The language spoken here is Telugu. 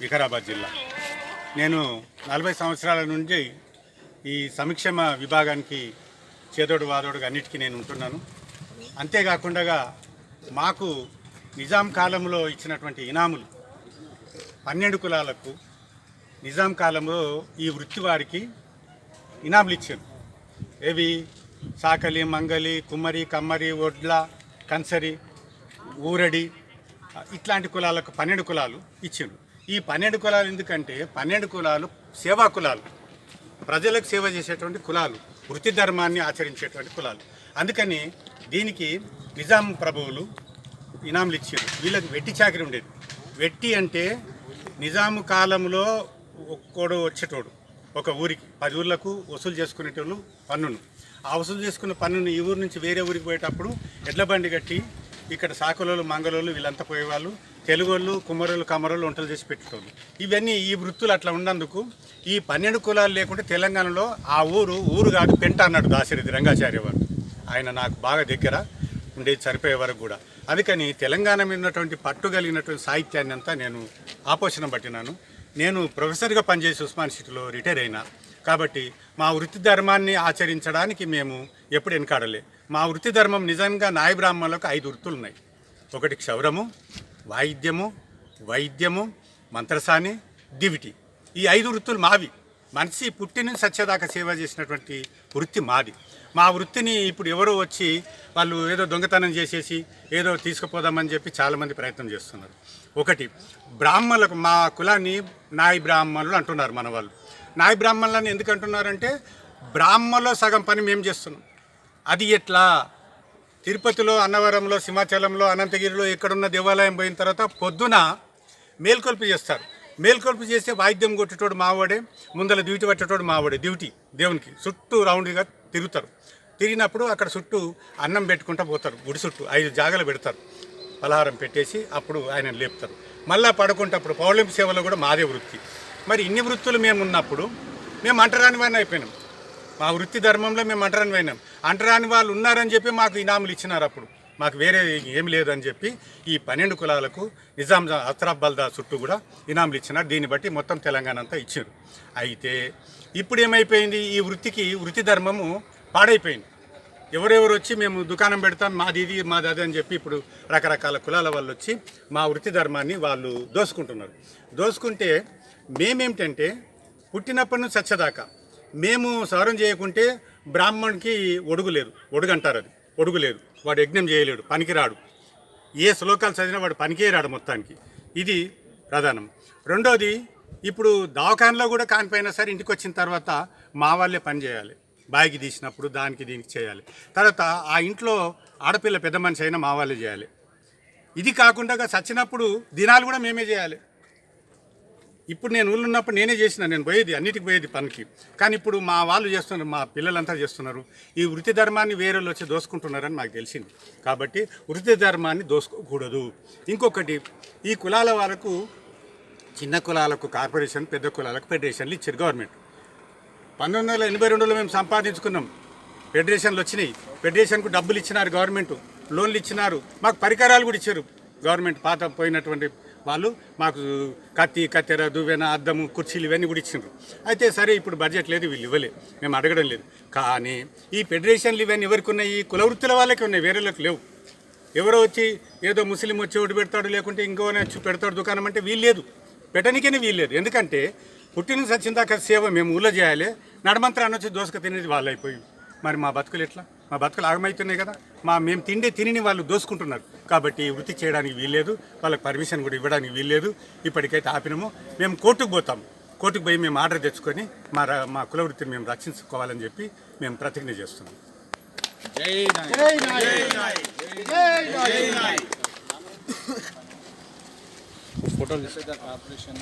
వికారాబాద్ జిల్లా. నేను నలభై సంవత్సరాల నుండి ఈ సంక్షేమ విభాగానికి చేదోడు వాదోడుగా అన్నిటికీ నేను ఉంటున్నాను. అంతేకాకుండా మాకు నిజాం కాలంలో ఇచ్చినటువంటి ఇనాములు పన్నెండు కులాలకు నిజాం కాలంలో ఈ వృత్తి వారికి ఇనాములు ఇచ్చారు. ఏవి? సాకలి మంగలి కుమ్మరి కమ్మరి ఒడ్ల కన్సరి ఊరడి ఇట్లాంటి కులాలకు పన్నెండు కులాలు ఇచ్చిండు ఈ పన్నెండు కులాలు ఎందుకంటే పన్నెండు కులాలు సేవా కులాలు. ప్రజలకు సేవ చేసేటువంటి కులాలు. వృత్తి ధర్మాన్ని ఆచరించేటువంటి కులాలు. అందుకని దీనికి నిజాం ప్రభువులు ఇనాములు ఇచ్చారు. వీళ్ళకి వెట్టి చాకరి ఉండేది. వెట్టి అంటే నిజాము కాలంలో ఒక్కోడు వచ్చేటోడు. ఒక ఊరికి. పది ఊర్లకు వసూలు చేసుకునేటోళ్ళు పన్నును. ఆ వసూలు చేసుకున్న పన్నును ఈ ఊరు నుంచి వేరే ఊరికి పోయేటప్పుడు ఎడ్ల బండి కట్టి ఇక్కడ సాకులోళ్ళు మంగళోళ్ళు వీళ్ళంతా పోయేవాళ్ళు. తెలుగోళ్ళు కుమ్మరోళ్ళు కమరోళ్ళు వంటలు చేసి పెట్టేటోళ్ళు ఇవన్నీ ఈ వృత్తులు అట్లా ఉన్నందుకు ఈ పన్నెండు కులాలు లేకుంటే తెలంగాణలో ఆ ఊరు ఊరు కాదు పెంట అన్నాడు దాశరథి రంగాచార్య వారు. ఆయన నాకు బాగా దగ్గర ఉండేది సరిపోయే వరకు కూడా. అందుకని తెలంగాణ మీద ఉన్నటువంటి పట్టు కలిగినటువంటి సాహిత్యాన్ని అంతా నేను ఆపోషణ పట్టినాను. నేను ప్రొఫెసర్గా పనిచేసి ఉస్మాన్ సిటీలో రిటైర్ అయినా. కాబట్టి మా వృత్తి ధర్మాన్ని ఆచరించడానికి మేము ఎప్పుడు వెనకాడలే. మా వృత్తి ధర్మం నిజంగా నాయ బ్రాహ్మణులకు ఐదు వృత్తులు ఉన్నాయి ఒకటి క్షౌరము వాయిద్యము వైద్యము మంత్రసాని దివిటి. ఈ ఐదు వృత్తులు మావి. మనిషి పుట్టిన సత్యదాకా సేవ చేసినటువంటి వృత్తి మాది. మా వృత్తిని ఇప్పుడు ఎవరో వచ్చి వాళ్ళు ఏదో దొంగతనం చేసేసి ఏదో తీసుకుపోదామని చెప్పి చాలామంది ప్రయత్నం చేస్తున్నారు. ఒకటి బ్రాహ్మణులకు మా కులాన్ని నాయి బ్రాహ్మణులు అంటున్నారు మన వాళ్ళు. నాయి బ్రాహ్మణులని ఎందుకు అంటున్నారంటే బ్రాహ్మణులో సగం పని మేము చేస్తున్నాం. అది ఎట్లా? తిరుపతిలో అన్నవరంలో సింహాచలంలో అనంతగిరిలో ఎక్కడున్న దేవాలయం పోయిన తర్వాత పొద్దున మేల్కొల్పు చేస్తారు. మేల్కొల్పు చేస్తే వాయిద్యం కొట్టేటోడు మావాడే ముందల డ్యూటీ పట్టేటోడు మావాడే డ్యూటీ దేవునికి. చుట్టూ రౌండ్గా తిరుగుతారు. తిరిగినప్పుడు అక్కడ చుట్టూ అన్నం పెట్టుకుంటూ పోతారు. గుడి చుట్టూ ఐదు జాగలు పెడతారు. పలహారం పెట్టేసి అప్పుడు ఆయన లేపుతారు. మళ్ళా పడుకుంటప్పుడు పౌర్ణమి సేవలో కూడా మాదే వృత్తి. మరి ఇన్ని వృత్తులు మేము ఉన్నప్పుడు మేము అంటరాని అయిపోయినాం. మా వృత్తి ధర్మంలో మేము అంటరాని పోయినాం అంటరాని వాళ్ళు ఉన్నారని చెప్పి మాకు ఇనాములు ఇచ్చినారు అప్పుడు. మాకు వేరే ఏం లేదని చెప్పి ఈ పన్నెండు కులాలకు నిజాం అత్రాఫ్ బల్దా చుట్టూ కూడా ఇనాములు ఇచ్చినారు. దీన్ని బట్టి మొత్తం తెలంగాణ అంతా ఇచ్చారు అయితే ఇప్పుడు ఏమైపోయింది? ఈ వృత్తికి వృత్తి ధర్మము పాడైపోయింది. ఎవరెవరు వచ్చి మేము దుకాణం పెడతాం మాది ఇది మాది అది అని చెప్పి ఇప్పుడు రకరకాల కులాల వాళ్ళు వచ్చి మా వృత్తి ధర్మాన్ని వాళ్ళు దోసుకుంటున్నారు. దోసుకుంటే మేమేమిటంటే పుట్టినప్పటి నుంచి చచ్చేదాకా మేము సవరం చేయకుంటే బ్రాహ్మణ్కి ఒడుగు లేదు ఒడుగు అంటారు అది. ఒడుగు లేదు వాడు యజ్ఞం చేయలేడు పనికిరాడు. ఏ శ్లోకాలు చదివినా వాడు పనికే రాడు మొత్తానికి. ఇది ప్రధానం. రెండోది ఇప్పుడు దవాఖానలో కూడా కానిపోయినా సరే ఇంటికి వచ్చిన తర్వాత మా వాళ్ళే పని చేయాలి. బాయికి తీసినప్పుడు దానికి దీనికి చేయాలి. తర్వాత ఆ ఇంట్లో ఆడపిల్ల పెద్ద మనిషి అయినా మా వాళ్ళే చేయాలి. ఇది కాకుండా చచ్చినప్పుడు దినాలు కూడా మేమే చేయాలి. ఇప్పుడు నేను ఊళ్ళున్నప్పుడు నేనే చేసిన నేను పోయేది అన్నిటికి పోయేది పనికి. కానీ ఇప్పుడు మా వాళ్ళు చేస్తున్నారు మా పిల్లలంతా చేస్తున్నారు. ఈ వృత్తి ధర్మాన్ని వేరే వచ్చి దోసుకుంటున్నారని మాకు తెలిసింది. కాబట్టి వృత్తి ధర్మాన్ని దోసుకోకూడదు. ఇంకొకటి ఈ కులాల వాళ్ళకు చిన్న కులాలకు కార్పొరేషన్ పెద్ద కులాలకు ఫెడరేషన్లు ఇచ్చారు గవర్నమెంట్. పంతొమ్మిది వందల ఎనభై రెండులో మేము సంపాదించుకున్నాం. ఫెడరేషన్లు వచ్చినాయి. ఫెడరేషన్కు డబ్బులు ఇచ్చినారు గవర్నమెంట్. లోన్లు ఇచ్చినారు. మాకు పరికరాలు కూడా ఇచ్చారు గవర్నమెంట్. పాత పోయినటువంటి వాళ్ళు మాకు కత్తి కత్తెర దువ్వెన అద్దము కుర్చీలు ఇవన్నీ కూడా ఇచ్చిండ్రు అయితే సరే ఇప్పుడు బడ్జెట్ లేదు వీళ్ళు ఇవ్వలేదు మేము అడగడం లేదు. కానీ ఈ ఫెడరేషన్లు ఇవన్నీ ఎవరికి ఉన్నాయి? ఈ కుల వృత్తుల వాళ్ళకి ఉన్నాయి వేరేలకు లేవు. ఎవరో వచ్చి ఏదో ముస్లిం వచ్చి ఒకటి పెడతాడు లేకుంటే ఇంకో పెడతాడు దుకాణం అంటే వీలు లేదు. పెట్టడానికనే వీలు లేదు. ఎందుకంటే పుట్టిన సచ్చిందాక సేవ మేము ఊళ్ళో చేయాలి. నడమంత్రాన్ని వచ్చి దోసక తినేది వాళ్ళు అయిపోయి మరి మా బతుకులు ఎట్లా? మా బతుకులు ఆగమవుతున్నాయి కదా. మా మేము తిండే తిని వాళ్ళు దోసుకుంటున్నారు. కాబట్టి వృత్తి చేయడానికి వీల్లేదు. వాళ్ళకి పర్మిషన్ కూడా ఇవ్వడానికి వీల్లేదు. ఇప్పటికైతే ఆపినాము. మేము కోర్టుకు పోతాం. కోర్టుకు పోయి మేము ఆర్డర్ తెచ్చుకొని మా ర- మా కుల వృత్తిని మేము రక్షించుకోవాలని చెప్పి మేము ప్రతిజ్ఞ చేస్తున్నాం. ఫోటోలు కార్పొరేషన్